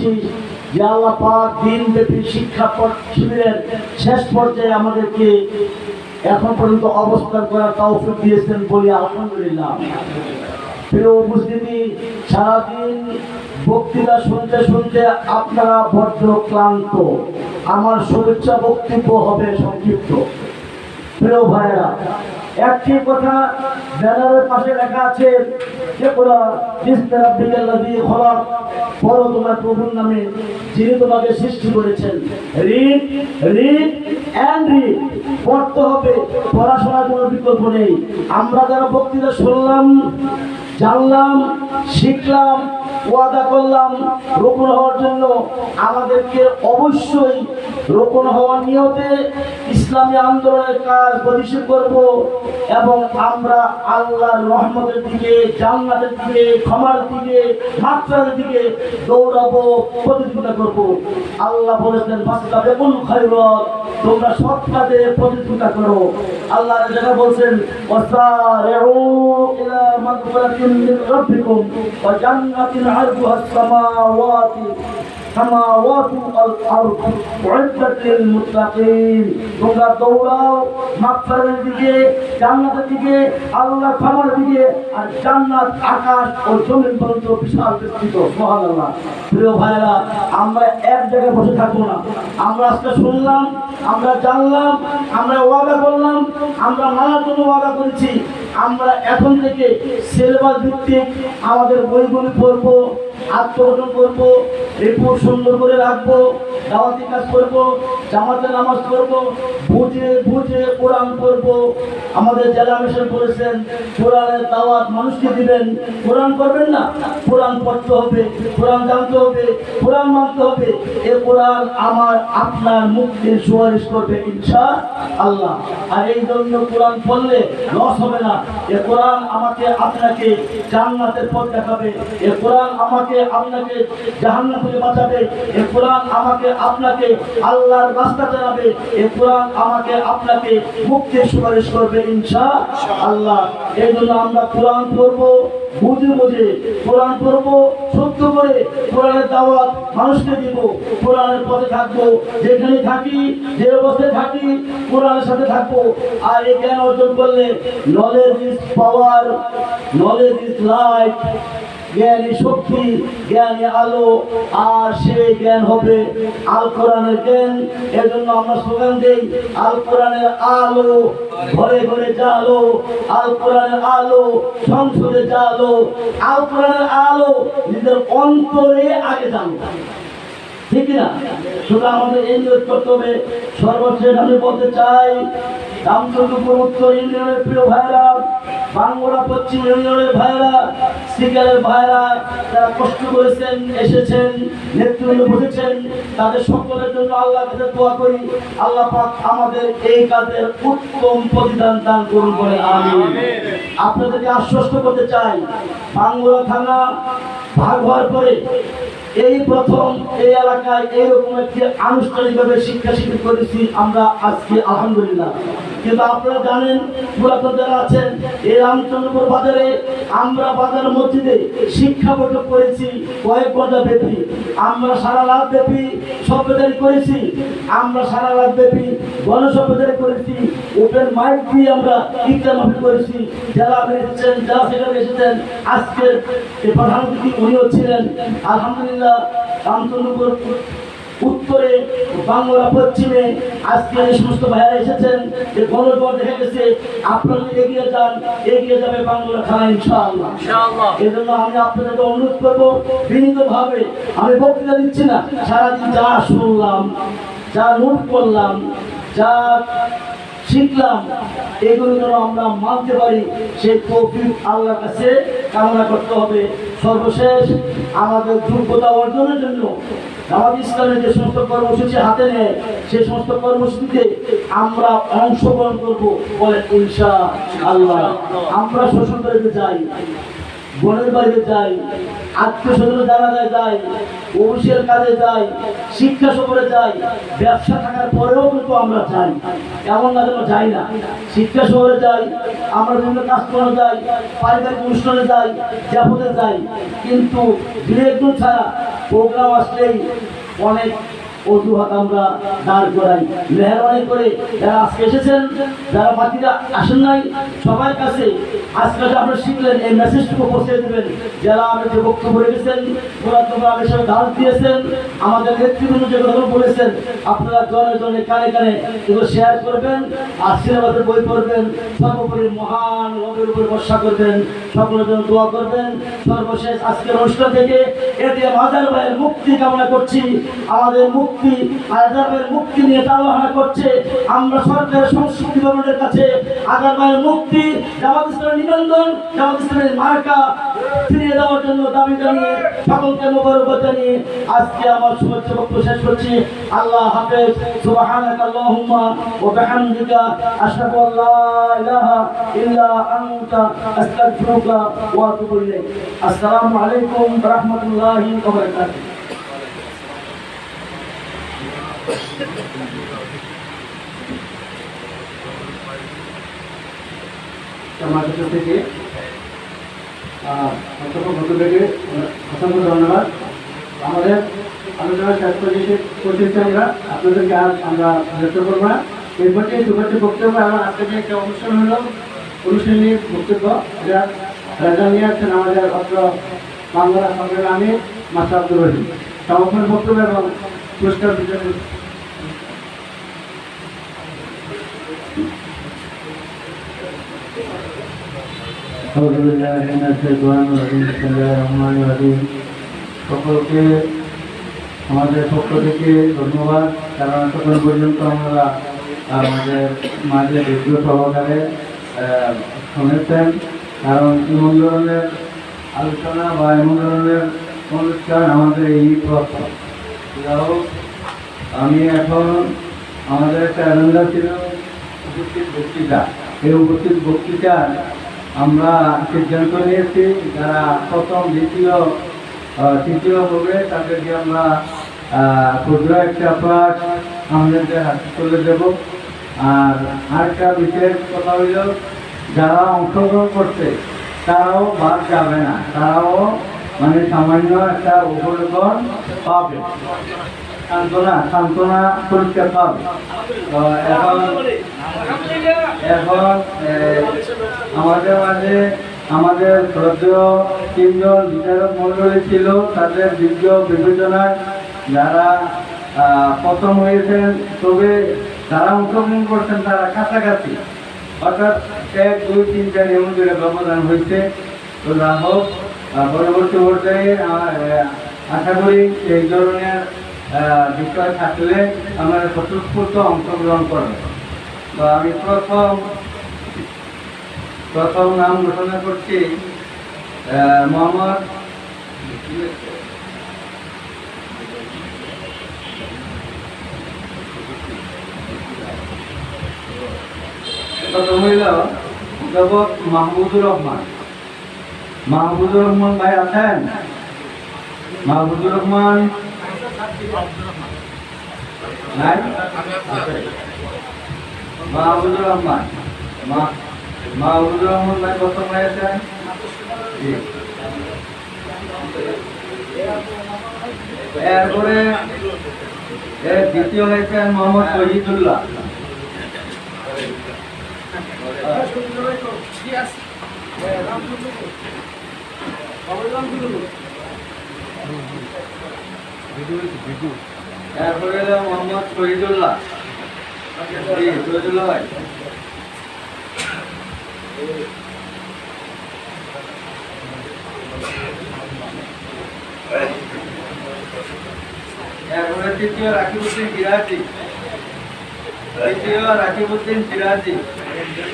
করছি। যে আল্লাহ পাক দিন ব্যাপী শিক্ষা শিবিরের শেষ পর্যায়ে আমাদেরকে এখন পর্যন্ত অবস্থান করার তৌফিক দিয়েছেন বলি আলহামদুলিল্লাহ। প্রিয় উপস্থিতি সারাদিন বক্তৃতা শুনতে শুনতে আপনারা বড্ড ক্লান্ত। আমার শুভেচ্ছা বক্তব্য হবে সংক্ষিপ্ত। প্রিয় ভাইরা একটি কথা ব্যানারের পাশে লেখা আছে, যে কোলা পড়ো তোমার প্রভুর নামে যিনি তোমাকে সৃষ্টি করেছেন। রিড রিড অ্যান্ড রিড পড়তে হবে, পড়াশোনার কোনো বিকল্প নেই। আমরা যারা বক্তৃতা শুনলাম, জানলাম, শিখলাম, ওয়াদা করলাম রোপণ হওয়ার জন্য আমাদেরকে অবশ্যই রোপণ হওয়ার নিয়তে ইসলামী আন্দোলনের কাজ প্রতিষ্ঠা করব এবং আমরা আল্লাহর রহমতের দিকে, জান্নাতের দিকে, ক্ষমার দিকে, মাত্রার দিকে দৌড়াবো, প্রতিযোগিতা করব। আল্লাহ বলেছেন বাস্তা বেকুল খৈরত তোমরা সৎ কাজে প্রতিযোগিতা করো। আল্লাহ যেটা বলছেন, ওয়াসারিউ ইলা জান্নাতিন আরদুহা আস-সামাওয়াতি আরদ উইদ্দাত লিল মুত্তাকিন তোমরা দৌড়াও দিকে, জান্নাতের দিকে, আল্লাহর ক্ষমার দিকে, আর জান্নাত, আকাশ ও জমিন পর্যন্ত বিশাল বিস্তৃত। সুবহানাল্লাহ। প্রিয় ভাইরা আমরা এক জায়গায় বসে থাকব না। আমরা আজকে শুনলাম, আমরা জানলাম, আমরা ওয়াদা করলাম, আমরা মানার জন্য ওয়াদা করেছি। আমরা এখন থেকে সিলেবাস ভিত্তিক আমাদের বইগুলি পড়ব আত্মগ্রহণ করব, রিপোর্ট সুন্দর করে রাখব, দাওয়াতি কাজ করব জামাতে নামাজ করব বুঝে বুঝে কোরআন করব আমাদের জেলা মিশন করেছেন কোরআনের দাওয়াত মানুষকে দিবেন। কোরআন করবেন না? কোরআন পড়তে হবে, কোরআন জানতে হবে, কোরআন মানতে হবে। এ কোরআন আমার, আপনার মুক্তির সুপারিশ করবে ইনশা আল্লাহ আর এই জন্য কোরআন পড়লে লস হবে না। এ কোরআন আমাকে আপনাকে জান্নাতের পথ দেখাবে। এ কোরআন আমাকে আপনাকে জাহান্নাম থেকে বাঁচাবে। এ কোরআন আমাকে আপনাকে আল্লাহর রাস্তা জানাবে এ কোরআন আমাকে আপনাকে মুক্তির সুপারিশ করবে ইনশা আল্লাহ। এই জন্য আমরা কোরআন পড়ব, বুঝে বুঝে কোরআন পড়ব, সত্য করে কোরআনের দাওয়াত মানুষকে দিব, কোরআনের পথে থাকব, যেখানে থাকি, যে অবস্থায় থাকি, কোরআনের সাথে থাকব। আর এই জ্ঞান অর্জন করলে knowledge is power knowledge is life জ্ঞানী শক্তি জ্ঞানী আলো, আর সেই জ্ঞান হবে আল কোরআনের জ্ঞান। এর জন্য আমরা স্লোগান দেই, আল কোরআনের আলো, ঘরে ঘরে জালো, আল কোরআনের আলো, সংসদে জালো, আল কোরআনের আলো নিজের অন্তরে আগে জানো ঠিক না? শুধু আমাদের এই নিয়োগ করতে হবে সর্বশেষ আমি বলতে চাই, রামচন্দ্রপুর উত্তর ইউনিয়নের প্রিয় ভাইরা বাংলা পশ্চিম ইউনিয়নের ভাইরা সিগারের ভাইরা যারা কষ্ট করেছেন, এসেছেন, নেতৃত্বে বসেছেন, তাদের সকলের জন্য আল্লাহ দোয়া করি। আল্লাহ পাক আমাদের এই কাজের উত্তম প্রতিদান দান করুন বলে আমি আপনাদেরকে আশ্বস্ত করতে চাই। বাংলা থানা ভাগ হওয়ার পরে এই প্রথম এই এলাকায় এইরকম একটি আনুষ্ঠানিকভাবে শিক্ষা শিক্ষা করেছি আমরা আজকে, আলহামদুলিল্লাহ। কিন্তু আপনারা জানেন, পুরাতন যারা আছেন, এই রামচন্দ্রপুর বাজারে আমরা বাজার মসজিদে শিক্ষা বৈঠক করেছি, কয়েক ঘণ্টা ব্যাপী। আমরা সারা রাত ব্যাপী সভ্যতারি করেছি, আমরা সারা রাত ব্যাপী গণসভ্যতারি করেছি ওপেন মাইক দিয়ে আমরা ইকটা মাফি করেছি। যারা আপনি যারা সেখানে এসেছেন, আজকের প্রধান অতিথি উনিও ছিলেন। আলহামদুলিল্লাহ রামচন্দ্রপুর উত্তরে বাংলা পশ্চিমে আজকে এই সমস্ত ভাইয়ারা এসেছেন। যে গণজোয়ার দেখা গেছে আপনারা এগিয়ে যান এগিয়ে যাবে বাংলা খানা ইনশাআল্লাহ। এই জন্য আমি আপনাদেরকে অনুরোধ করব বিনীতভাবে আমি বক্তৃতা দিচ্ছি না সারাদিন যা শুনলাম যা নোট করলাম যা শিখলাম। এগুলো যেন আমরা মানতে পারি, সেই তৌফিক আল্লাহর কাছে কামনা করতে হবে। সর্বশেষ আমাদের যোগ্যতা অর্জনের জন্য আমাদের ইসলামের যে সমস্ত কর্মসূচি হাতে নেয়, সেই সমস্ত কর্মসূচিতে আমরা অংশগ্রহণ করব বলে ইনশা আল্লাহ। আমরা শোষণ করতে চাই। বোনের বাড়িতে যাই আত্মীয় স্বজন জানাজায় যাই, অফিসের কাজে যাই, শিক্ষা সফরে যাই, ব্যবসা থাকার পরেও কিন্তু আমরা যাই। এমন না যেন যাই না। শিক্ষা সফরে যাই, আমরা বিভিন্ন কাজ করে যাই, পারিবারিক অনুষ্ঠানে যাই জাপতে যাই। কিন্তু দু একজন ছাড়া প্রোগ্রাম আসলেই অনেক অজুহাত আমরা দাঁড় করাই। মেহরবানি করে যারা আজকে এসেছেন, যারা বাকিরা আসেন নাই, সবার কাছে আজকে আপনারা শিখলেন, এই মেসেজটুকু পৌঁছে দেবেন। যারা আমি যে বক্তব্য রেখেছেন ওরা তোমরা আমার সঙ্গে ধান দিয়েছেন, আমাদের নেতৃবৃন্দ যে কথাগুলো বলেছেন, আপনারা জনে জনে কানে কানে এগুলো শেয়ার করবেন, আর সিনেমাতে বই পড়বেন, সর্বোপরি মহান রবের উপর বর্ষা করবেন, সকলের জন্য দোয়া করবেন। সর্বশেষ আজকের অনুষ্ঠান থেকে এতে মাজার ভাইয়ের মুক্তি কামনা করছি। আমাদের মুক্তি আজার ভাইয়ের মুক্তি নিয়ে তালবাহানা করছে। আমরা সরকারের সংস্কৃতি ভবনের কাছে ভাইয়ের মুক্তি, জামাত ইসলামের নিবন্ধন, জামাত ইসলামের মার্কা ফিরিয়ে দেওয়ার জন্য দাবি জানিয়ে সকলকে মোবারক জানিয়ে আজকে আমার শুভেচ্ছা বক্তব্য শেষ করছি। আল্লাহ হাফেজ, সুবহানাকা আল্লাহুম্মা ওয়া বিহামদিকা, আশহাদু আল্লা ইলাহা ইল্লা আনতা, আস্তাগফিরুকা ওয়া আতুবু ইলাইক। আসসালামু আলাইকুম ওয়া রাহমাতুল্লাহি ওয়া বারাকাতুহু। আমাদের থেকে অসংখ্য বন্ধুদেরকে অসংখ্য ধন্যবাদ। আমাদের আলোচনা শেষ করতে করতেছি আমরা আপনাদেরকে আজ আমরা ব্যক্ত করব না। এরপর থেকে দুপাশে বক্তব্য আমার যে একটা অনুষ্ঠান হলো অনুষ্ঠান নিয়ে বক্তব্য, এটা রাজা নিয়ে আসছেন আমাদের অত্র বাংলা আমি মাস্টার আব্দুর রহিম। সমাপন বক্তব্য এবং পুরস্কার বিতরণ أعوذ بالله من الشيطان الرجيم بسم الله الرحمن الرحيم সকলকে আমাদের পক্ষ থেকে ধন্যবাদ কারণ তখন পর্যন্ত আমরা আমাদের মাঝে বিদ্যুৎ সহকারে আহ, শুনেছেন কারণ এমন ধরনের আলোচনা বা এমন ধরনের অনুষ্ঠান আমাদের এই প্রথম যাই আমি এখন আমাদের একটা এজেন্ডা ছিল উপস্থিত বক্তৃতা। এই উপস্থিত বক্তৃতার আমরা সিদ্ধান্ত নিয়েছি যারা প্রথম, দ্বিতীয় তৃতীয় হবে, তাদেরকে আমরা ক্ষুদ্র একটা পাঠ আমাদেরকে হাতে তুলে দেব। আর আরেকটা বিশেষ কথা হইল, যারা অংশগ্রহণ করছে, তারাও বাদ যাবে না। তারাও মানে সামান্য একটা উপলক্ষণ পাবে। সান্ত্বনা সান্ত্বনা পরীক্ষা পাবে। এখন এখন আমাদের মাঝে, আমাদের শ্রদ্ধেয় তিনজন বিচারক মণ্ডলী ছিল, তাদের যোগ্য বিবেচনায় যারা প্রথম হয়েছেন, তবে যারা অংশগ্রহণ করছেন তারা কাছাকাছি। অর্থাৎ এক, দুই, তিন চার এমন করে ব্যবধান হয়েছে। তো যা হোক পরবর্তী পর্যায়ে আশা করি এই ধরনের বিষয় থাকলে আমরা স্বতঃস্ফূর্ত অংশগ্রহণ করব। তো আমি প্রথম প্রথম নাম ঘোষণা করছি মোহাম্মদ প্রথম হইল মাহমুদুর রহমান। মাহমুদুর রহমান ভাই আছেন? মাহমুদুর রহমান? মাহমুদুর রহমান। মা- মাহমুদুর রহমান ভাই প্রথম হয়েছেন জি। এরপরে এর দ্বিতীয় হয়েছেন মোহাম্মদ শহীদুল্লাহ। এরপরে হলো মোহাম্মদ শহীদুল্লাহ শহীদুল্লাহ ভাই তৃতীয় রাকিবুদ্দিন সিরাজি। তৃতীয় রাকিবুদ্দিন সিরাজি।